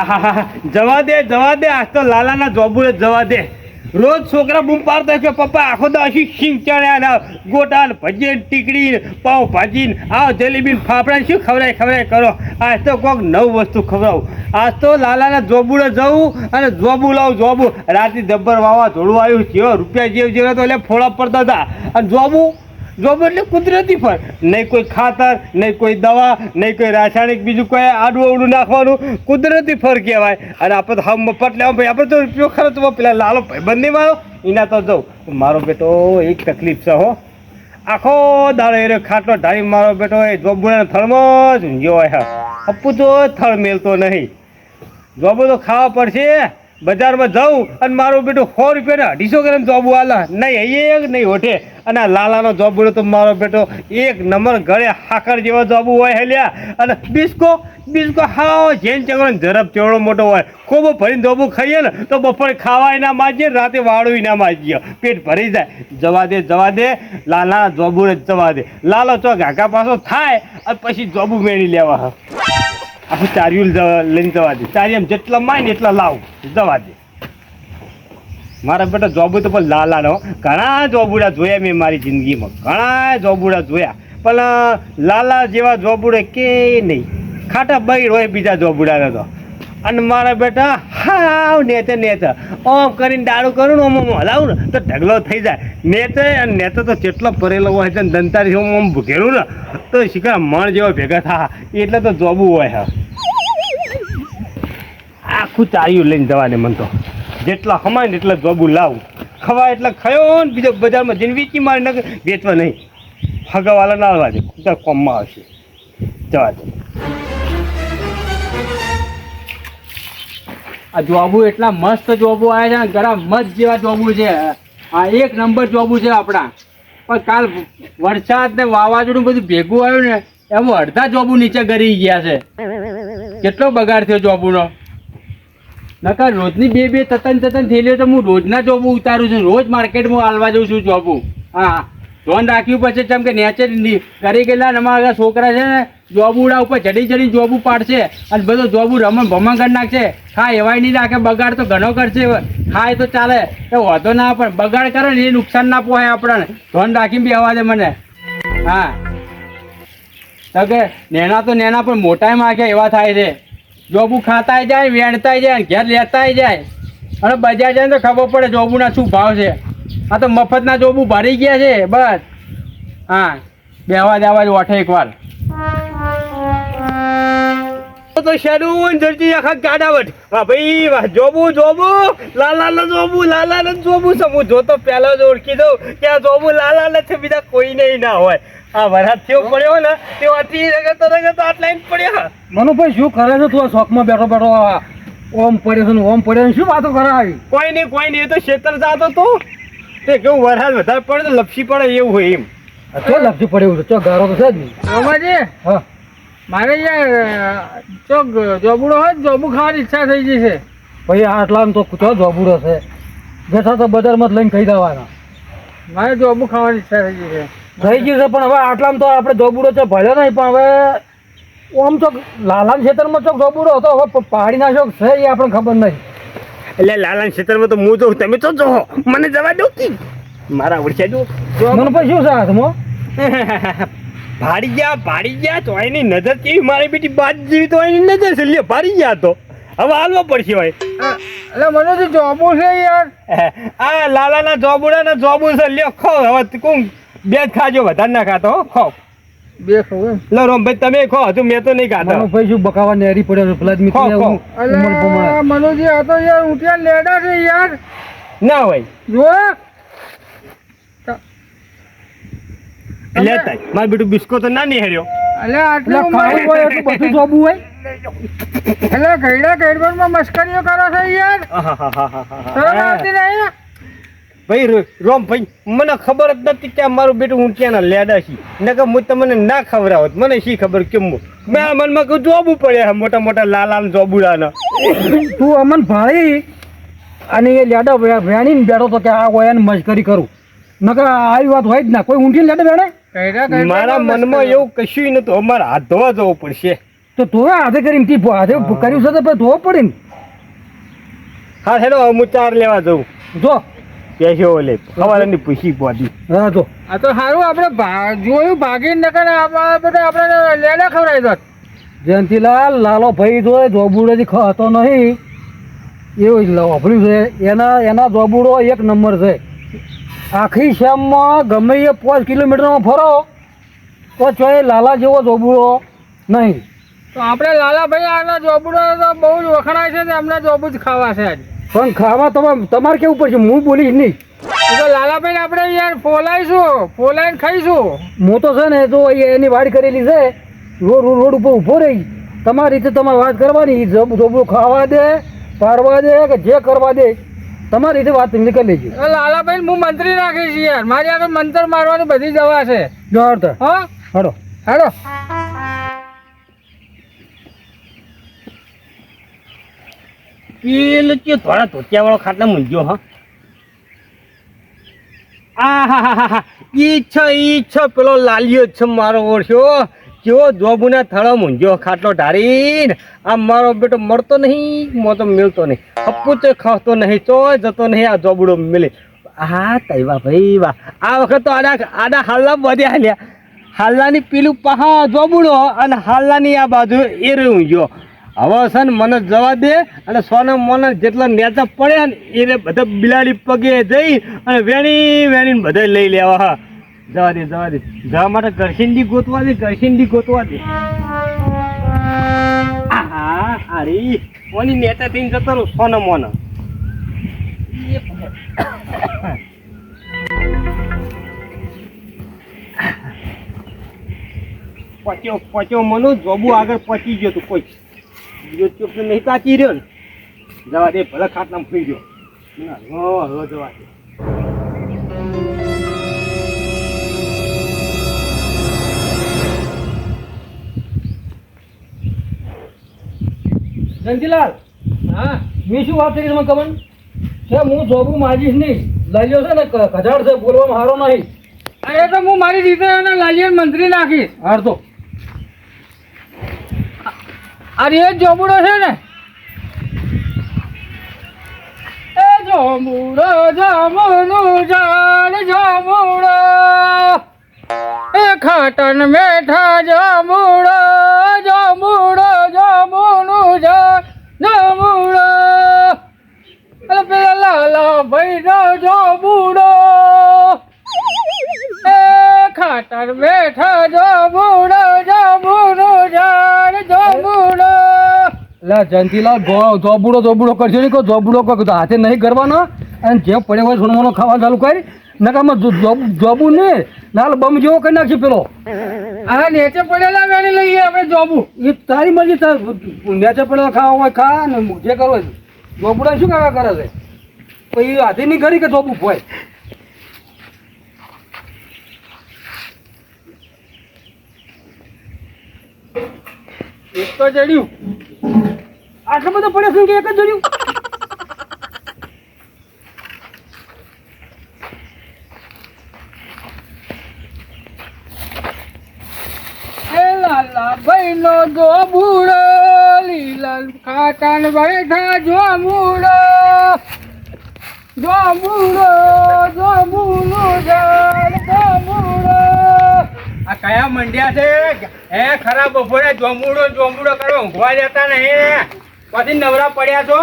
જવા દે જવા દે. આજ તો લાલાના જોબુએ જવા દે. રોજ છોકરા બૂમ પાડતા કે પપ્પા, આખો દાશી શીંગ ચણ્યા ને ગોટા ને ટીકડી ને ભાજી આ જલેબી ફાફડા શું ખવડાય ખવડાય કરો? આજ તો કોઈક નવું વસ્તુ ખવડાવું. આજ તો લાલાના જોબુડે જવું અને જોબુ લાવું, જોબુ. રાતે દબ્બર વાવા જોડું આવ્યું, જેવા રૂપિયા જેવ જેવા તો એટલે ફોડા પડતા હતા. અને જોબુ જોબ એટલે કુદરતી ફળ. નહીં કોઈ ખાતર, નહીં કોઈ દવા, નહીં કોઈ રાસાયણિક બીજું કોઈ આડું અવડું નાખવાનું. કુદરતી ફળ કહેવાય. અને આપણે હમ મફત લેવા ભાઈ, આપણે તો ઉપયોગ ખરો તો પેલા લાલો ભાઈબંધ નહીં મારો. એના તો જવું મારો બેટો એક તકલીફ છે હો. આખો દાડો એ ખાટલો ઢાળી મારો બેટો, એ જોબુના થળમાં જ ગયો હા તો થળ મેલતો નહીં. જોબો તો ખાવા પડશે. બજારમાં જાઉં અને મારું બેટું સો રૂપિયાના અઢીસો ગ્રામ જોબ આલા નહીં એક નહીં, હોઠે. અને લાલાનો બોલ્યો તો મારો બેટો એક નંબર ગળે હાકર જેવો જોબ હોય હેલ્યા અને બિસ્કો બિસ્કો હાવ જેન ચગડો ઝડપ ચેવડો મોટો હોય. ખૂબ ભરીને જોબું ખાઈએ ને તો બપોરે ખાવાય ના માજીએ, રાતે વાળું ના માજીએ. પેટ ભરી જાય. જવા દે જવા દે. લાલા જોબુ જવા દે. લાલો તો ઘાકા પાછો થાય અને પછી જોબું મેળવી લેવા. આખું ચાર્યું લઈને જવા દે. ચારિયમ જેટલા માય ને એટલા લાવ. જવા દે. મારા બેટા જોબુ તો પણ લાલા નો ઘણા જોબુડા જોયા મેં મારી જિંદગીમાં. ઘણા જોબુડા જોયા. પણ લાલા જેવા જોબુડે કે નહીં. ખાટા બૈર હોય બીજા જોબુડાને તો. અને મારા બેટા હાવ નેતે નેતે. ઓમ કરીને દાડું કરું ને ઓમ હલાવું ને તો ઢગલો થઈ જાય. નેતે અને નેતો તો કેટલો ભરેલો હોય છે ને દંતારી ઓમ ઓમ ભૂખેલું ને, તો શીખા મણ જેવા ભેગા થા. એટલે તો જોબું હોય હા. આખું ચાર્યું લઈને જવાને મન તો. જેટલા ખમાય ને એટલા જોબુ લાવું. ખવાય એટલે ખયો ને બીજો બજારમાં જઈને વેચી મારી નાખે વેચવા નહીં. ફગાવાલા ના દે. ખુદા કોમમાં આવશે. જવા દે. આ જોબુ એટલા મસ્ત જોબુ આવ્યા છે ને ઘણા મસ્ત જેવા જોબુ છે. આ એક નંબર જોબુ છે આપણા. પણ કાલ વરસાદ ને વાવાઝોડું બધું ભેગું આવ્યું ને, એમાં અડધા જોબુ નીચે ગરી ગયા છે. કેટલો બગાડ થયો જોબુનો. નકર રોજની બે બે તતન તતન થયેલી તો હું રોજના જોબ ઉતારું છું. રોજ માર્કેટમાં હાલવા જઉં છું જોબુ હા. ધોન રાખ્યું પછી ચમ કે નેચે કરી ગયેલા અમારા છોકરા છે ને જોબુડા ઉપર ચડી ચડી જોબું પાડશે અને બધો જોબું રમણ ભમણ કરી નાખશે. ખા એવાય નહીં રાખે, બગાડ તો ઘણો કરશે. ખાય તો ચાલે. એ વાંધો ના પણ બગાડ કરે ને એ નુકસાન ના પોહાય આપણને. ધોન રાખીને બી અવાજે મને. હા. તો કે નેના તો નેના, પણ મોટાય માગે એવા થાય છે. જોબુ ખાતાય જાય, વેણતાય જાય, ઘેર લેતાય જાય. અને બજાર જાય ને તો ખબર પડે જોબુના શું ભાવ છે. આ તો મફતના જોબુ ભરી ગયા છે, બસ. હા બેવા દેવા જ ઓઠે એકવાર. તો શેડું જરજી આખા ગાડાવટ હા ભાઈ વાહ જોબુ જોબુ. લાલા નો જોબુ લાલા નો જોબુ. છે હું જોતો પહેલો જ ઓળખી દઉં કે આ જોબુ લાલા ને છે બીજા કોઈ નહીં ના હોય. આ વરાત થયો પડ્યો ને તે અતિ રગત રગતો આટલા પડ્યો. મનુભાઈ શું કરે છે? તું આ શોખમાં બેઠો બેઠો આ ઓમ પડ્યો છે ઓમ પડ્યો શું વાતો કરે આવી કોઈ નહીં કોઈ નહીં એ તો ખેતર જાતો તો તે કેવું વરસાદ વધારે પડે તો લપસી પડે એવું હોય એમ. આ ચો લપસી પડે છે ચો ગારો તો છે જ નહીં. હા. મારે યાર જોબુડો હોય જોબુ ખાવાની ઈચ્છા થઈ ગઈ છે. ભાઈ આટલામાં તો ચો જોબુડો છે. બેઠા તો બજારમાં જ લઈને ખાઈ દેવાના મારે જોબુ ખાવાની ઈચ્છા થઈ ગઈ છે. થઈ ગયું છે પણ હવે આટલામાં તો આપણે જોબુડો છે ભર્યો નહીં પણ હવે ઓમ ચોક લાલાન ખેતરમાં ચોક જોબુડો હતો હવે પહાડીના ચોક છે એ આપણને ખબર નહીં. એટલે લાલાન ખેતરમાં તો હું જોઉં તમે તો જોહો મને જવા દો. કી મારા ઓળખ્યા જો. મનુભાઈ શું છે હાથમાં? ભાડી ગયા ભાડી ગયા તો એની નજર કેવી? મારી બેટી બાદ જેવી તો એની નજર છે લ્યો ભાડી ગયા તો. હવે હાલવા પડશે ભાઈ એટલે મને તો જોબો છે યાર. આ લાલાના જોબુડાના જોબો છે લ્યો ખો હવે કું બે જ ખાજો વધારે ના ખાતો હો ખો. બે ખો લો રોમભાઈ તમે ખો હજુ મેં તો નહીં ખાતો ભાઈ શું બકાવા નેરી પડ્યો પેલા જ પ્રમાણે. મનુજી આ તો યાર ઉઠ્યા લેડા છે યાર. ના હોય. જો એટલે તાય માર બેટું બિસ્કો તો ના એટલે એટલે આટલું ખાવું હોય એટલું બધું જોબું હોય. એટલે ઘરડા ઘરમાં મસ્કરીઓ કરો છો યાર. શરમ આવતી નહીં ભાઈ રો- રોમ ભાઈ મને ખબર જ નથી કે મારું બેટું હું ક્યાંના લેડા છી. નકર હું તમને ના ખવડાવત. મને શી ખબર કેમ હું મેં આ મનમાં કહું જોબું પડે મોટા મોટા લાલા જોબુડાના. તું અમન ભાઈ અને એ લેડા વેણીને બેઠો તો કે આ હોય એને મશ્કરી કરું. નકર આવી વાત હોય જ ના. કોઈ ઊંઠી લેડે વેણે મારા મનમાં એવું કશું નતું અમારે હાથ ધોવા જવું પડશે. તો ધોવા હાથે કરીને તી હાથે કર્યું છે તો પછી ધોવો પડે ને. હા હેલો હું ચાર લેવા જઉં. જો. પેશો લે સવારની પૂછી પહોંચી હા જો. આ તો સારું આપણે ભા- જોયું ભાગી નકર બધા આપણે લેડા ખવડાવી દોત જયંતિલાલ લાલો ભાઈ જો જોબુડોથી ખાતો નહીં. એવું જ છે એના એના જોબુડો એક નંબર છે. આખી શ્યામમાં ગમે એ પાંચ કિલોમીટરમાં ફરો તો ચોય લાલા જેવો જોબુડો નહીં. તો આપણે લાલાભાઈ આના જોબુડો તો બહુ જ વખણાય છે ને એમના જોબુ જ ખાવા છે આજ. પણ ખાવા તમારે તમારે કેવું પડશે? હું બોલીશ નહીં. તો લાલાભાઈ આપણે યાર ફોલાઈશું ફોલાઈને ખાઈશું. હું તો છે ને તો એ એની વાડ કરેલી છે રોડ રોડ ઉપર ઊભો રહી તમારી રીતે તમારે વાત કરવાની જોબ- જોબુડો ખાવા દે પાડવા દે કે જે કરવા દે. તમારી રીતે વાત નીકળી લેજો. લાલાભાઈ હું મંત્રી રાખીશ યાર. મારી આગળ મંત્ર મારવાની બધી દવા છે. જોડ હા? હડો હેડો પેલો કે થોડા ધોતિયા વાળો ખાટલા મૂંઝ્યો હા? આ હા હા હા ઈ છે ઈ છે પેલો લાલિયો છે મારો ઓળખ્યો કેવો જોબુના થળો મૂંઝ્યો? ખાટલો ઢારીને આ મારો બેટો મળતો નહીં, મો તો મિલતો નહીં. હપ્પુ તો ખાતો નહીં ચોય જતો નહીં આ જોબડો મિલે. હા તઈ વાહ ભાઈ વાહ આ વખત તો આડા આડા હાલ્લા બધે હાલ્યા. હાલ્લાની પેલું પહા જોબુડો અને હાલ્લાની આ બાજુ એ રહ્યું ગયો હવે છે ને મને જવા દે અને સોના મોના જેટલા નેતા પડ્યા ને એને બધા બિલાડી પગે જઈ અને વેણી વેણીને બધા લઈ લેવા હા. જવા દે જવા દે. જવા માટે કરશિંડી ગોતવા દે કરશિંડી ગોતવા દે. હારી. ઓની નેતા થઈને જતો રહું સોના મોના. પચ્યો પચ્યો મનો જોબુ આગળ પચી ગયો તું કોઈ. બીજો ચોપ નહીં કાચી રહ્યો ને. જવા દે ભલે ખાટલામાં ફરી ગયો. ના, જવા દે. જયંતિલાલ હા મેં શું વાત કરી તમે કમન છે હું જોબું માજીશ નહીં. લાલ્યો છે ને કજાડ છે બોલવામાં હારો નહીં. અરે તો હું મારી રીતે એને લાલીએ મંત્રી નાખીશ. હાર તો. અરે એ જોબુડો છે ને. એ જોબુડો જામુનું ઝાડ જોબુડો. એ ખાટન મેઠા જામુડો ઝાડ જામુડો અરે પેલા લાલા ભાઈ નો જોબુડો એ ખાટર બેઠા જામુડો જામુડો એટલે જયંતિલાલ ગો- જોબુડો જોબુડો કરશે નહીં કહો જોબુડો હાથે નહીં કરવાનો? અને જે પડે હોય સોનવાનો ખાવા ચાલુ કરી, નકામાં જોબુ નહીં લાલ બમ જેવો કરી નાખશે પેલો. આ નેચે પડેલા વેણી લઈએ આપણે જોબુ. એ તારી મરજી, તાર નેચે પડેલા ખાવા હોય, ખા ને જે કરો જોબુડા શું કાકા કરે છે? પછી હાથે નહીં કરી કે જોબુ હોય? એક તો ચડ્યું આટલું બધા પડે કે એક જ જોડ્યું એ લાલા ભાઈ નો જોબુડો લીલા ખાટાન બેઠા જોબુડો જોબુડો જોબુડો જો મૂળો આ કયા મંડ્યા છે? હે ખરા બપોરે જોમુડો જોમુડો કરો ઊંઘવા જતા નહીં. પછી નવરા પડ્યા છો?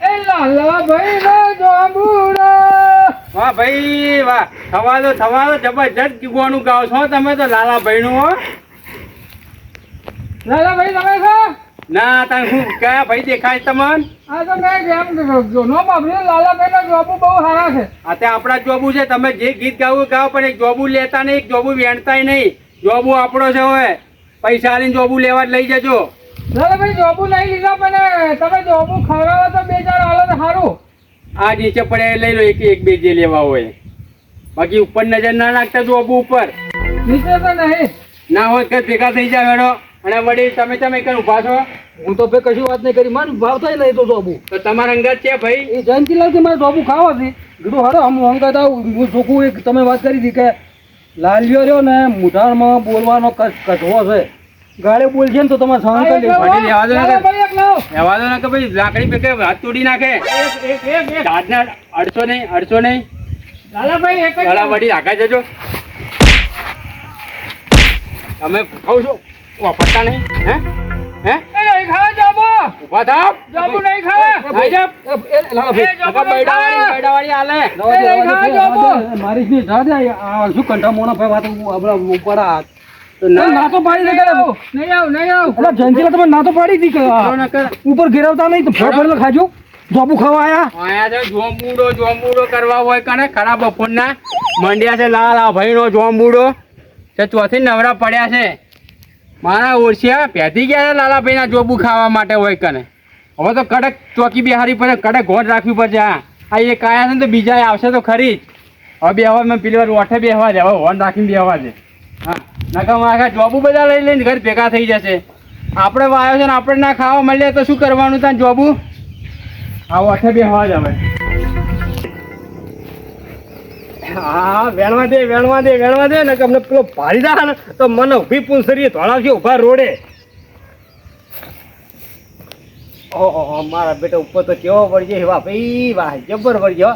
એ લાલા ભાઈ નો જોમુડો વાહ ભાઈ વાહ. થવા દો થવા દો જબરજસ્ત ગીગોનું ગાવ છો તમે તો લાલા ભાઈ નું હો. લાલા ભાઈ તમે છો? ના તમે હું કયા ભાઈ દેખાય તમને? આ તો મેં જો જોનો બાબરી લાલા ભાઈ ના જોબુ બહુ સારા છે. આ તે આપણા જોબુ છે તમે જે ગીત ગાવું ગાવ પણ એક જોબુ લેતા નહીં એક જોબુ વેણતાય નહીં. જોબુ આપણો છે હવે. પૈસા લઈને જોબુ લેવા લઈ જજો. લાલા ભાઈ જોબુ નહીં લીધા પણ તમે જોબુ ખવડાવો તો બે ચાર હાલો તો સારું. આ નીચે પડે લઈ લો એક એક બે જે લેવા હોય. બાકી ઉપર નજર ના નાખતા જોબુ ઉપર. નીચે તો નહીં. ના હોય કે ભેગા થઈ જાય મેડો અને વળી તમે તમે કઈ ઊભા છો? હું તો ભાઈ કશું વાત નહીં કરી. મને ભાવતા નહીં તો જોબુ. તો તમારા અંગત છે ભાઈ? એ જયંતિલાલ કે મારે જોબુ ખાવા છે? કીધું હારો હમ અંકત આવું. હું ચોખ્ખું એક તમે વાત કરી હતી કે લાલિયો રહ્યો ને મુઠાણમાં બોલવાનો કચ કચવો છે. ગાળે બોલશે ને તો તમારે સહન કરી લેવું. દો ને કે- ભાઈ લાકડી પે કે હાથ તોડી નાખે? દાદના એક એક એક. દાદને અડશો નહીં અડશો નહીં. લાલાભાઈ એક વડી રાખા જજો. તમે ખાવ છો? વાપરતા નહીં હે? હે? એ નહીં ખાવા જાબો ઊભા થાવ. જાબુ નહીં ખાવા. ખાઈ જાવ. એ, એ, ભાઈ. એ જાબુ નકર નહીં બૈડાવાળી- બૈડાવાળી હાલે. લાવો દે, એ નહીં ખાવા લાવો મારી જ જા દે. આ શું કંઠા મોણા ભાઈ વાત આપણા ઉપર આ. ના. ના તો પાડી કે નહીં આવ નહીં આવ. અલા જંજીલા તમે ના તો પાડી. ઉપર નહીં તો ફળ ખાજો. જોબુ ખાવા આયા. આયા છે જોંબુડો જોંબુડો કરવા હોય કને ખરા બપોરના. મંડ્યા છે લાલ આ ભાઈનો જોંબુડો. તે ચોથી નવરા પડ્યા છે. મારા ઓળશિયા પહેતી ગયા છે લાલાભાઈના જોબુ ખાવા માટે હોય કને. હવે તો કડક ચોકી બિહારી પડે, કડક ઘોટ રાખવી પડશે, હા. આ એક કાયા છે ને તો બીજા આવશે તો ખરી જ. હવે બેહવા મેં પેલી વાર ઓઠે બેહવા દે, હવે હોન રાખીને બેહવા દે. હા. નકા આખા જોબુ બધા લઈ લઈને ઘર ભેગા થઈ જશે. આપણે વાયો છે ને, આપણે ના ખાવા મળીએ તો શું કરવાનું ત્યાં જોબુ? આ ઓઠે બેહવા જ હવે. હા, વેણવા દે વેણવા દે વેણવા દે ને અમને પેલો ભારી દા ને તો મને ઊભી પૂંસરીએ ધોળાવશે ઊભા રોડે. ઓહો મારા બેટા ઉપર તો કેવો વળગે વાહ ભાઈ, વાહ, જબર વળગ્યો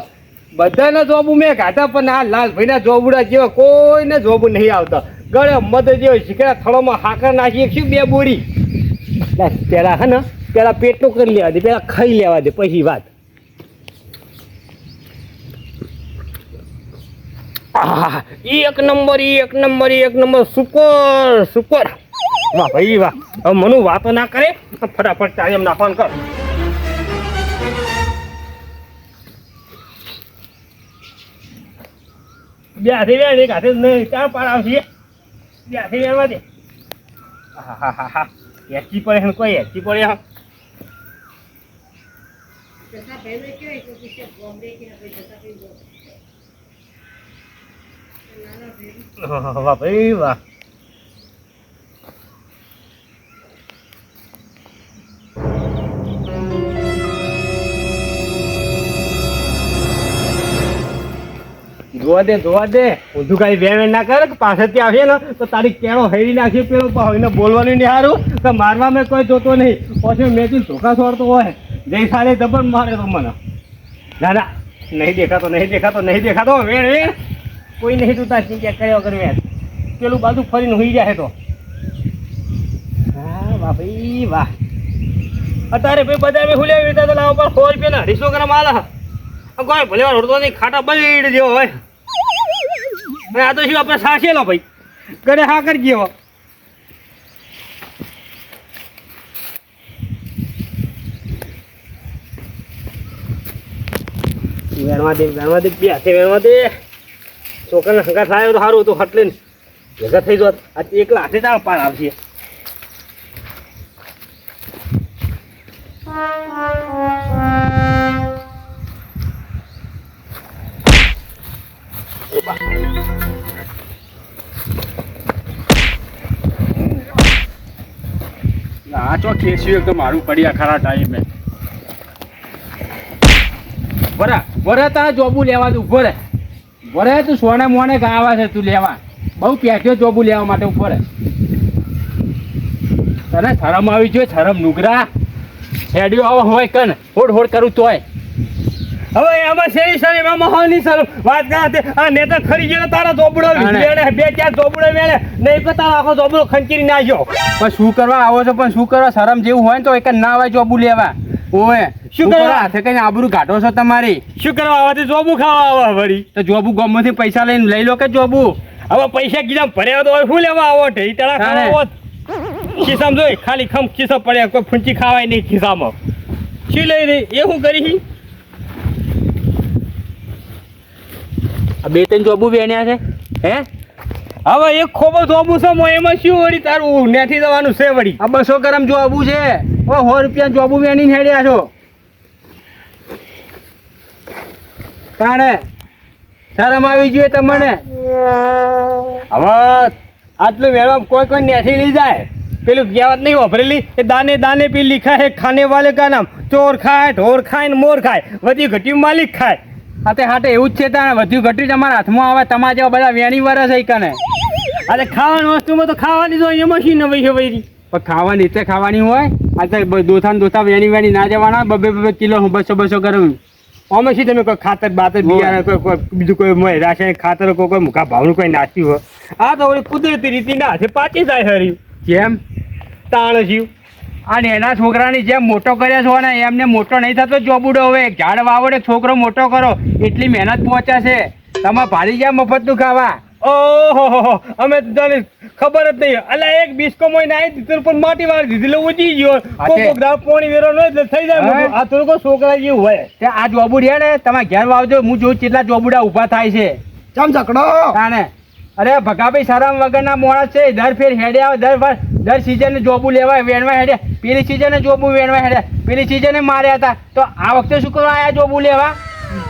બધાને જોબું મેં ગાધા પણ આ લાલભાઈના જોબુડા જેવા કોઈને જોબું નહીં આવતા. ગળે મદ જેવો શીખડા થળોમાં હાકર નાખી શું બે બોરી? પેલા હે ને, પેલા પેટનું કરી લેવા દે, પેલા ખાઈ લેવા દે, પછી વાત. એક નંબર એક નંબર એક નંબર. સુપર સુપર વાહ ભાઈ, વાહ. હવે મનુ વાતો ના કરે ફટાફટ ચાલી એમના ફોન કર. બે હાથે બે એક ચાર પાર આવશે? બે હાથે બેમાં દે હા હા હા. એસી પડે કોઈ એચી પડે હા. વાહ ભાઈ, વાહ. જોવા દે જોવા દે. ઊંધું કાંઈ વેણ વેણ ના કરે પાછળથી આવશે ને, તો તારી કેળો હેરી નાખી પેલો એને બોલવાનું નહીં સારું કે મારવા મેં કોઈ જોતો નહીં. પછી મેં તું ધોકા છોડતો હોય. જઈ સારી દબર મારે તો મને. ના ના. નહીં દેખાતો નહીં દેખાતો નહીં દેખાતો. વેણ વેણ. કોઈ નહીં તું તાર ચિંતા કર્યા વેણ પેલું બાજુ ફરીને હોઈ જાય તો. હા, વાહ ભાઈ, વાહ. અત્યારે ભાઈ બધા મેં હુલ્યા વેચતા તો લાવો પર સો રૂપિયા રીસો ગ્રામ માલ કોઈ ભલે વાર હોડતો નહીં, ખાટા બલીડ જેવો હોય. આ તો શું આપણે સાચેલો ભાઈ? ઘરે હા કરી ગયો. વેણવા દે વેણવા દે, બે હાથે વેણવા દે. છોકરાને હંગા થાય તો સારું તો હટલે ને ભેગા થઈ જોત આ એકલા હાથે તાર પાર આવશે. આ ચો ખેસ્યું તો મારું પડ્યા ખરા ટાઈમે બરા બરા તા જોબુ લેવા દઉં ઊભો બરે તું સોને મોને ગાવા છે તું લેવા. બહુ પેટ્યો જોબુ લેવા માટે ઉપર. તને શરમ આવી જોઈએ શરમ નુગરા. હેડ્યો આવો હોય કન હોડ હોડ કરું તોય. હવે એમાં શેરી સર એમાં મહોની સર વાત ના હતી. આ નેતા ખરી ગયો તારા જાણે. વેણે બે ચાર ચોપડો વેણે નહીં તો તારો આખો ચોપડો ખંચીરી નાખ્યો. પણ શું કરવા આવો છો? પણ શું કરવા? શરમ જેવું હોય ને તો એક ના આવે જોબુ લેવા. ઓએ શું કરવા? હાથે કઈ આબરૂ કાઢો છો તમારી? શું કરવા આવવાથી જોબુ ખાવા આવે વળી તો જોબુ ગમમાંથી પૈસા લઈને લઈ લો કે જોબુ? હવે પૈસા કીધા ભર્યા તો શું લેવા આવો? ઢેરી તળા ખાવા ખિસ્સામાં જોઈ ખાલી ખમ ખિસ્સા પડ્યા કોઈ ફૂંચી ખાવાય નહીં ખિસ્સામાં. શું લઈ રહી? એ શું કરી આ બે ત્રણ જોબુ બેન્યા છે હે? હવે એક ખોબો જોબુ છે એમાં શું વળી તારું? નેથી જવાનું છે વળી. આ બસો ગરમ જોબુ છે. ઓ, સો રૂપિયા જોબુ વેણીને હેડ્યા છો કાણે શરમ આવી જોઈએ તમને હવે આટલું વેળવા કોઈ કોઈ નેથી લઈ જાય. પેલું કહેવત નહીં વાપરેલી. એ દાને દાને પી લીખા હે ખાને વાલે કા નામ? ચોર ખાય, ઢોર ખાય ને મોર ખાય. બધી ઘટી માલિક ખાય. આ તે હાટે એવું જ છે તાણે વધ્યું ઘટ્યું તમારા હાથમાં આવે, તમારા જેવા બધા વેણી વરસ કને. અરે ખાવાની વસ્તુમાં તો ખાવાની તો અહીંયા મશીન નવી છે વૈરી? પણ ખાવાની રીતે ખાવાની હોય, આ તો દોથા દોથા વેણી વેણી ના જવાના, બબે બબે કિલો બસો બસો કરવું અમે શું તમે કોઈ ખાતર બાતર બિયારણ કોઈ કોઈ બીજું કોઈ રાસાયણિક ખાતર કોઈ કોઈ મુખા ભાવનું કોઈ નાખ્યું હોય. આ તો ઓલી કુદરતી રીતિ ના છે પાછી જાય હરી. જેમ તાણ જીવ અને એના છોકરાની જેમ મોટો કર્યા છો ને એમને મોટો નહીં થતો જોબુડો હવે. ઝાડ વાવડે છોકરો મોટો કરો, એટલી મહેનત પહોંચાશે છે. તમે ભારી ગયા મફતનું ખાવા. ઓહો અમે તને ખબર જ નહીં. અલા એક બિસ્કો મોય નાઈ દીધું પણ માટી વાળી દીધી એટલે ઉજી ગયો. કોક દાવ પોણી વેરો નો એટલે થઈ જાય. આ તો કોઈ છોકરા જેવું હોય. તે આ જોબુડિયા ને તમે ઘેર વાવજો. હું જોઉં કેટલા જોબુડા ઊભા થાય છે. ચમ ઝકડો તાને અરે ભગાભાઈ સારામ વગરના મોણસ છે. દર ફેર હેડે આવે દર વાર દર સિઝને જોબુ લેવાય વેણવા હેડે. પેલી સિઝને જોબુ વેણવા હેડે. પેલી સિઝને માર્યા હતા. તો આ વખતે શું કરવા આયા જોબુ લેવા?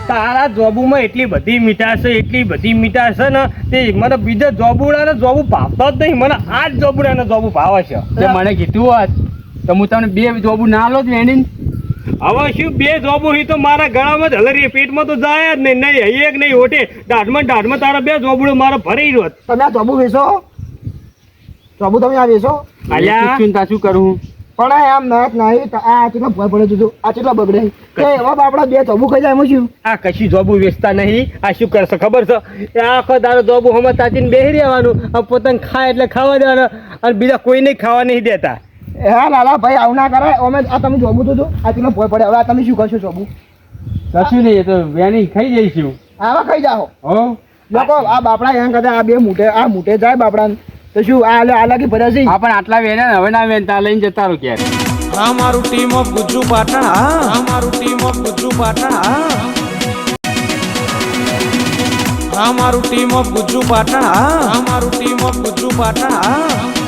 તારા જોબુમાં એટલી બધી મીઠાશ છે એટલી બધી મીઠાશ છે ને તે મને બીજા જોબુડાને જોબુ ભાવતો જ નહીં મને આ જ જોબુડાને જોબુ ભાવે છે. તે મને કીધું હોત તો હું તમને બે જોબુ ના લો જ વેણીને હવે શું બે જોબુ હી તો મારા ગળામાં જ હલરી પેટમાં તો જાય જ નહીં નહીં એક નહીં ઓટે દાઢમાં દાઢમાં તારા બે જોબુડો મારો ભરી રહ્યો. તમે આ જોબુ વેચો? જોબુ તમે આ વેચો? અલ્યા. શું કરું? પણ આમ નાયક નહીં તો આ કેટલા ભય પડે તું આ કેટલા બગડે કે એવા બાપડા બે જોબુ ખાઈ જાય એમાં શું? આ કશી જોબુ વેચતા નહીં? આ શું કરશે ખબર છે? એ આખો દારો જોબુ હમણાં તાચીને બેસી રહેવાનું. આ પોતાને ખાય એટલે ખાવા દેવાનું અને બીજા કોઈને ખાવા નહીં દેતા. હા લાલા ભાઈ આવું ના કરાય. અમે આ તમે જોબુ તો જો આ કેટલો ભય પડે. હવે આ તમે શું કરશો જોબુ કશું નહીં એ તો વેની ખાઈ જઈશું. આવા ખાઈ જાઓ. હો? લોકો આ બાપડા એમ કદાચ આ બે મૂટે આ મૂટે જાય બાપડા તો શું આ લે આલાકી ભર્યા છે પણ આટલા વેને હવે ના વેનતા લઈને જતા રહો ક્યારે અમારું મારું ટીમ ઓફ ગુજ્જુ પાટણ હા. મારું ટીમ ઓફ ગુજ્જુ પાટણ હા. આ મારું ટીમ ઓફ ગુજ્જુ પાટણ હા. મારું ટીમ ઓફ ગુજ્જુ પાટણ હા.